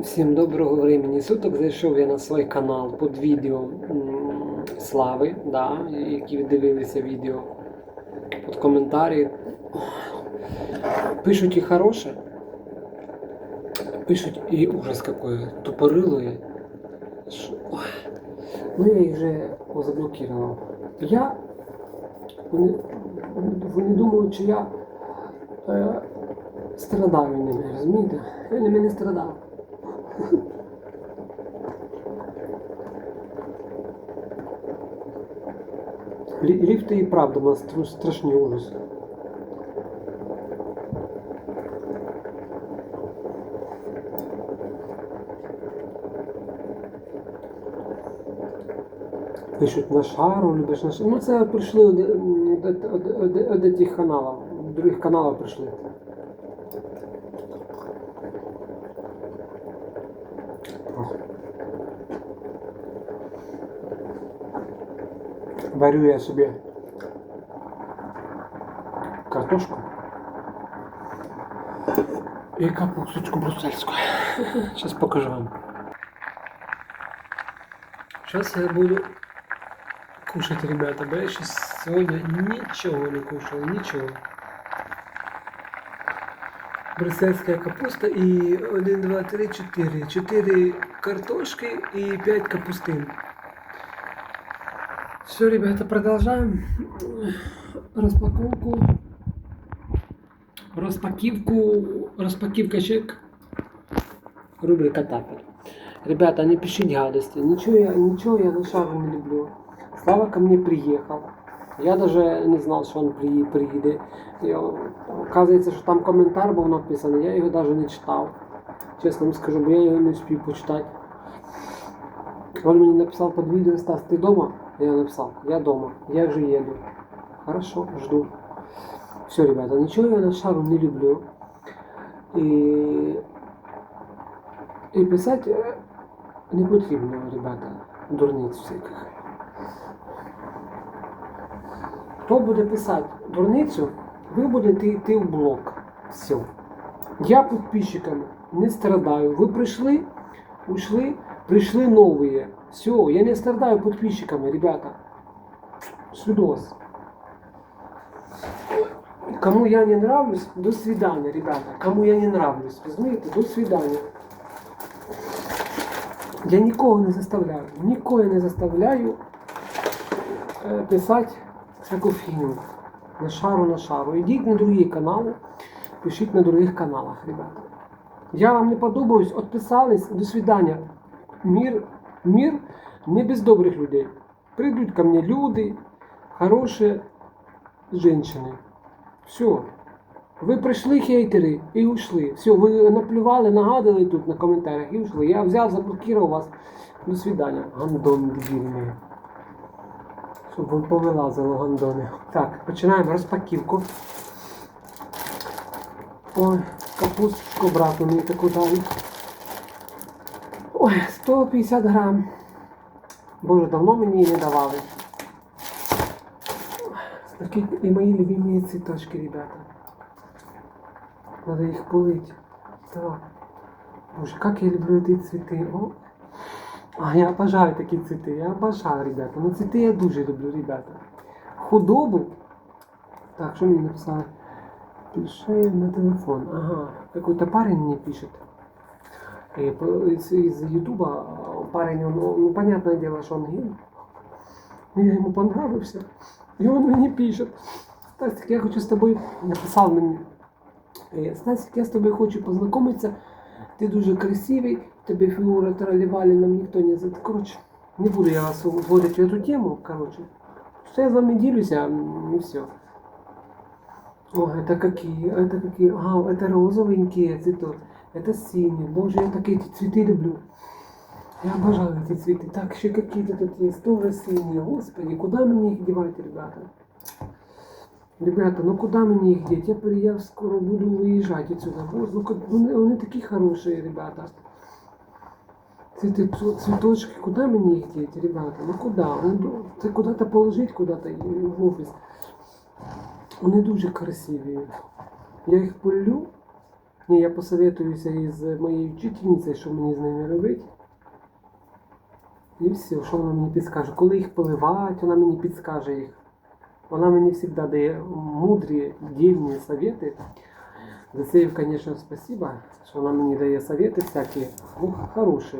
Всім доброго времени суток. Зайшов я на свій канал під відео Слави, да, які дивилися відео. Під коментарі. Пишуть і хороше. Пишуть і ужас какой, тупорилое. Ш- Ну я їх вже заблокував. Я. Вони, вони думають, що я е, страдаю ними, розумієте? Я ними не страдав. Ліфти і правда у нас страшні ужаси. Пишуть на шару, любиш на шару. Ну це прийшли од, од, од, од, од, од тих каналів, других каналів прийшли. Варю я собі картошку і капусточку брусельську. Зараз покажу вам. Сейчас я буду кушать, ребята, бо я сейчас сегодня ничего не кушал, ничего. Брюссельская капуста и 1, 2, 3, 4. 4 картошки и 5 капустин. Все, ребята, продолжаем распаковку. Распакивку, распакивка чек. Рубрика тапер. Ребята, не пишите гадости. Ничего я, ничего я на шару не люблю. Слава ко мне приехал. Я даже не знал, що він приї- приїде. І, Оказується, що там коментар був написаний, я його навіть не читав. Чесно вам скажу, я його не успів почитати. Він мені написав під відео, Стас, ти вдома? Я написав, я вдома, я вже їду. Хорошо, жду. Все, ребята, нічого я на шару не люблю. І, і писати е, не потрібно, ребята, дурниць всяких. Хто буде писати дурницю, ви будете йти в блок. Все. Я підписчиками не страдаю. Ви прийшли, ушли, прийшли новые. Все, я не страдаю подписчиками, ребята. Свидос. Кому я не нравлюсь, до свидания, ребята. Кому я не нравлюсь, розумієте, до свидания. Я нікого не заставляю, нікого я не заставляю е, писати всяку фігню. На шару, на шару. Ідіть на другі канали, пишіть на других каналах, ребята. Я вам не подобаюсь, отписались, до свидання. Мир, мир не без добрих людей. Прийдуть ко мне люди, хороші жінки. Все. Ви прийшли хейтери і ушли. Все, ви наплювали, нагадали тут на коментарях і ушли. Я взяв, заблокував вас. До свидання. Гандон дебільний. Щоб вам повилазило гандони. Так, починаємо розпаківку. Ой, капусточку брату мені таку дали. Ой, 150 грам. Боже, давно мені її не давали. Такі і мої любимі цвіточки, ребята. Надо їх полить. Так. Боже, как я люблю эти цветы. О. А я обожаю такі цвіти. Я обожаю, ребята. Ну цвіти я дуже люблю, ребята. Худобу. Так, що мені написали? Пиши на телефон. Ага. Какой-то парень мне пишет. И по- из, из Ютуба а, парень, он, ну, понятное дело, что он гей. Я ему понравился. И он мне пишет. Стасик, я хочу с тобой, написал мне. «Е, Стасик, я з тобою хочу познайомитися. Ти дуже красивий, тебе фігура тролівали, нам ніхто не за. Коротше, не буду я вас вводити в цю тему, коротше. Що я з вами ділюся, м, і все. О, это какие, это какие, ага, это розовенькие цветы, это синие. Боже, я так эти цветы люблю. Я обожаю эти цветы. Так, еще какие-то тут есть, тоже синие. Господи, куда мне их девать, ребята? Ребята, ну куда мне их деть? Я, при- я скоро буду выезжать отсюда. Боже, ну как, вони, вони такі хорошие, ребята. Цветы, цу- цветочки, куда мне их деть, ребята? Ну куда? Ну, Це куда-то положить, куда-то і в офіс. Вони дуже красиві. Я їх полю, Ні, я посоветуюся із моєю вчительницею, що мені з ними робити. І все, що вона мені підскаже. Коли їх поливати, вона мені підскаже їх. Вона мені завжди дає мудрі, дільні совети. За це звісно, спасибо, що вона мені дає совети всякі, ну, хороші.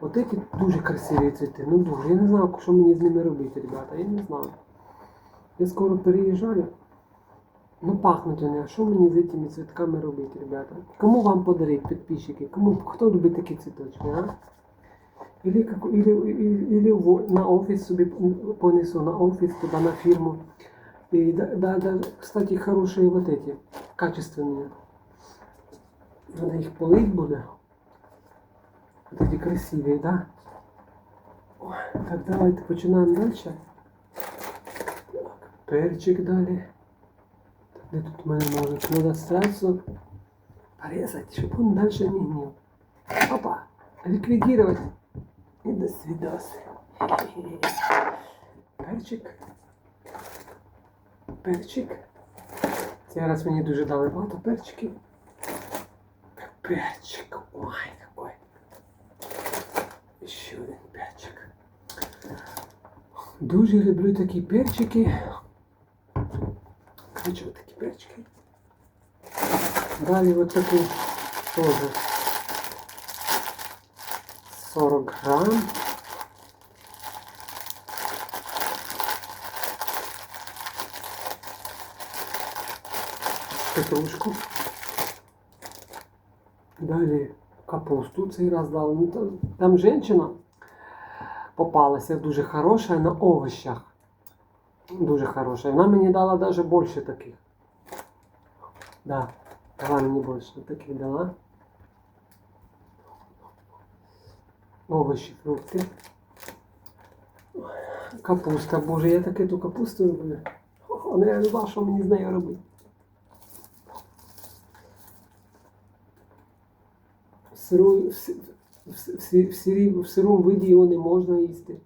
От ці дуже красиві цвіти, ну дуже. Я не знаю, що мені з ними робити, ребята, я не знаю. Я скоро переїжджаю. Ну пахнуть вони, а що мені з цими цвітками робити, ребята? Кому вам подарить підписчики? Кому, хто любить такі цвіточки, а? Или, как, или, или, или в- на офис собі понесу, на офис туда, на фирму. И да, да, да, кстати, хорошие вот эти, качественные. Надо их полить буде. Вот эти красивые, да? Ой, так, давайте починаємо дальше. Так, перчик далі. Де тут в мене може? Надо сразу порезать, чтобы он дальше не гнил. Опа, ликвидировать. И до свидос. Перчик. Перчик. Цей раз мені дуже дали багато перчиків. Перчик. Ой, какой. Ще один перчик. Дуже люблю такі перчики. Хочу такі перчики. Далі от таку теж 40 грам. Петрушку. Далі капусту цей раз дали. Ну, там, там жінка попалася дуже хороша на овощах. Дуже хороша. Вона мені дала навіть більше таких. Да, дала мені більше таких дала. Овощі, фрукти. Капуста, боже, я таке ту капусту люблю. О, ну я знав, що мені з нею робити. В, сиру, в, си- в, в, в, в сирому виді його не можна їсти.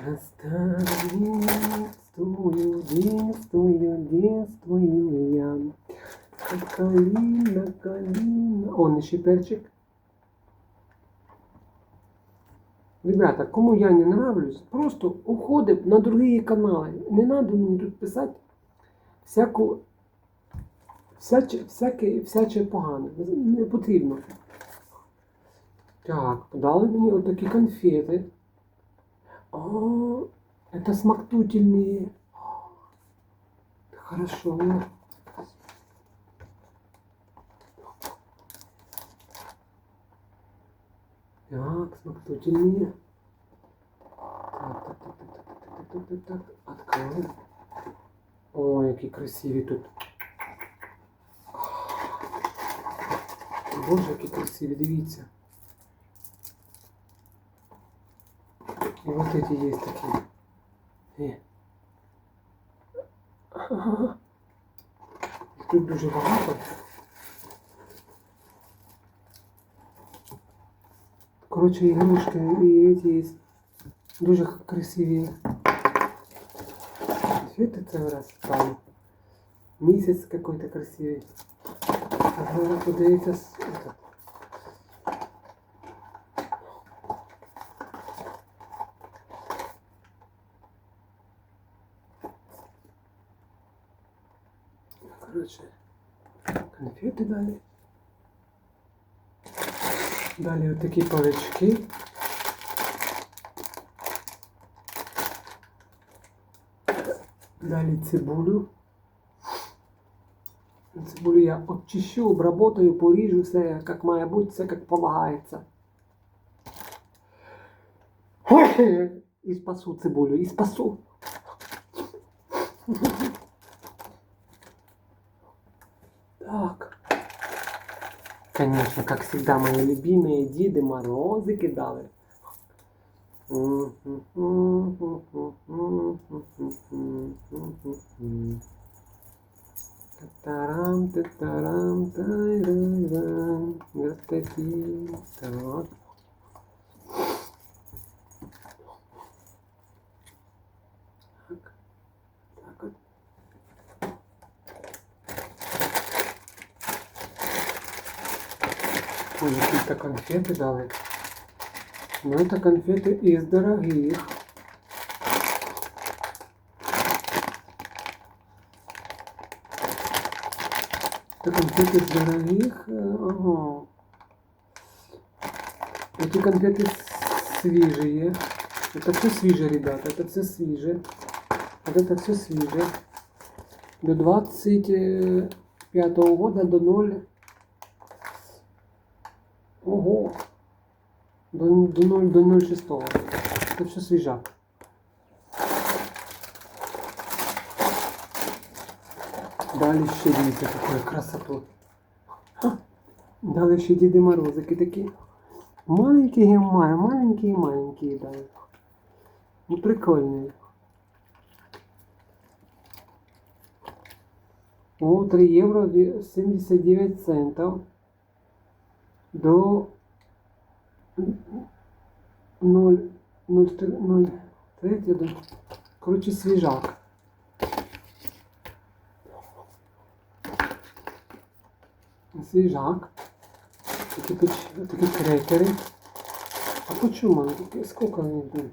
Здравствуй, действую, действую я. Калина, калина. Он ще перчик. Ребята, кому я не нравлюсь, просто уходим на другие канали. Не надо мені тут писати всяку, всяче, всяке, всяче погане. Не потрібно. Так, дали мені отакі конфети. О, это смактательные. Хорошо. Так, смактательные. Так, так, так, так, так, так, так, так, так. Откроем. Ой, які красиві тут. Боже, які красиві, дивіться. вот эти есть такие. Э. Ага. Їх Тут дуже багато. Коротше, ігрушки і ці є дуже красиві. Світи це раз там. Місяць какой-то красивий. А зараз подається конфети далі. Далі отакі палички. Далі цибулю. Цибулю я обчищу, обработаю, поріжу все, як має бути, все як полагається. І спасу цибулю, і спасу. Так. Конечно, как всегда, мои любимые Деды Морозы кидали. Татарам, татарам, тайрайрам, гостаки, так. конфеты дали. Ну, это конфеты из дорогих. Это конфеты из дорогих. э, Ага. Эти конфеты свежие. Это все свежее, ребята. Это все свежее. Вот это все свежее. До 25 года до 0. До, до 0 до 0,6. Это все свежак. Далі ще дивіться, таку красоту. Ха. Далі ще Діди Морозики такі. Маленькі гемаї, маленькі маленькі дали. Ну прикольні. О, 3 євро 79 центів. До 0, 0, 0, 3, коротше, свіжак. Свіжак. Такі, такі крекери. А по чому вони такі? Скільки вони йдуть?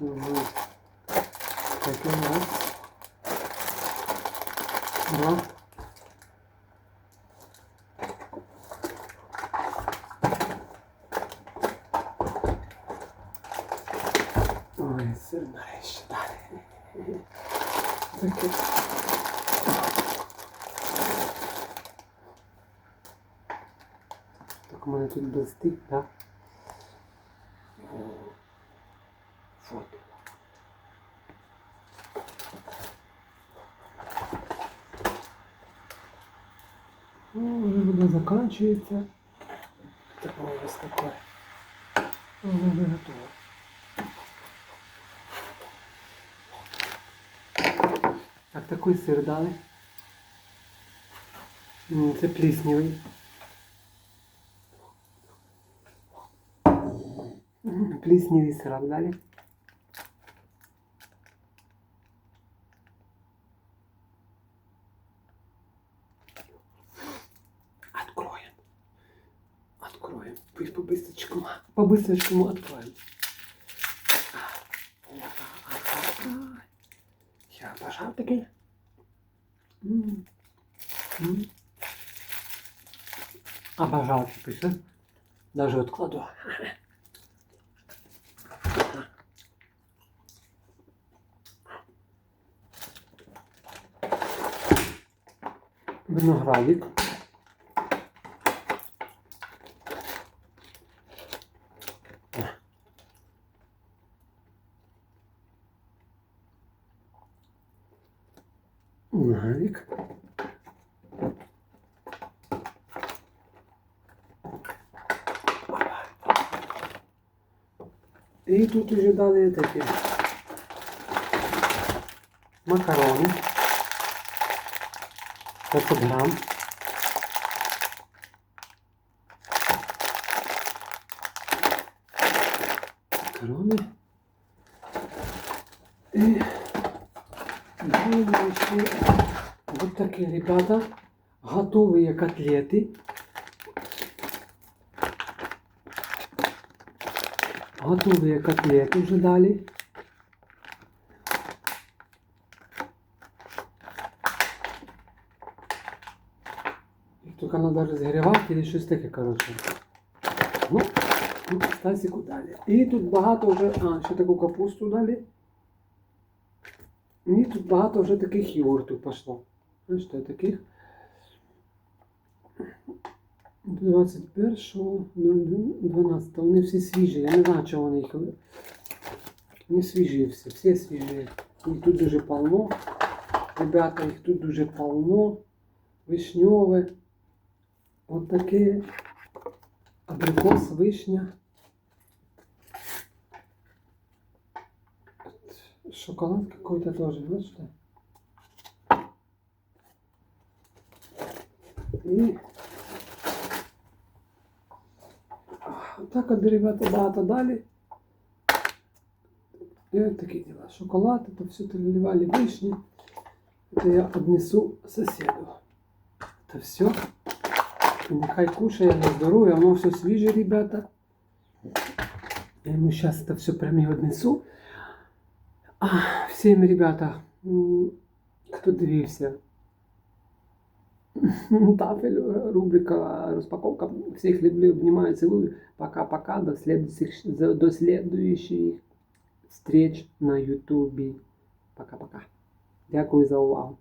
Угу. Такі раз. Два. Ой, сир нарешті. Таке. Так у мене тут блистить, так? Фото. Ну, уже вода. Такое у нас такое. Ну, готово. Так, такий сир дали. Це пліснявий. М, Пліснявий сирок дали. Откроем. Откроем. Пусть по-быстрочкому. По-быстрочкому откроем. Вот, ага. Такий сир. Даже откладу. Виноградик. Виноградик. І тут уже дали такі макарони. 500 грам. Макарони. І дали нам ще вот такі, ребята, готовые котлеты. Готовые котлеты уже дали. Их только надо розігрівати или щось таке, коротше. Ну, ну, Стасику дали. І тут багато вже, а, ще таку капусту дали. І тут багато вже таких йогуртів пішло. Бачите, таких. 21-го, 12 Вони всі свіжі. Я не знаю, чого вони їх. Вони свіжі всі, всі свіжі. Їх тут дуже полно. Ребята, їх тут дуже полно. Вишньове. От таке. Абрикос, вишня. Шоколад какой-то тоже, бачите? І так от ребята багато далі. І от такі діла. Шоколад, это все переливали вишні. Это я однесу соседу. Та все. І нехай кушає на здоров'я, воно все свіже, ребята. Я ему сейчас это все прям и однесу. Всем, ребята, м, хто дивився. Тафель, рубрика розпаковка. Всіх люблю, обнимаю, целую. Пока-пока. До следующих, до следующих встреч на Ютубі. Пока-пока. Дякую за увагу.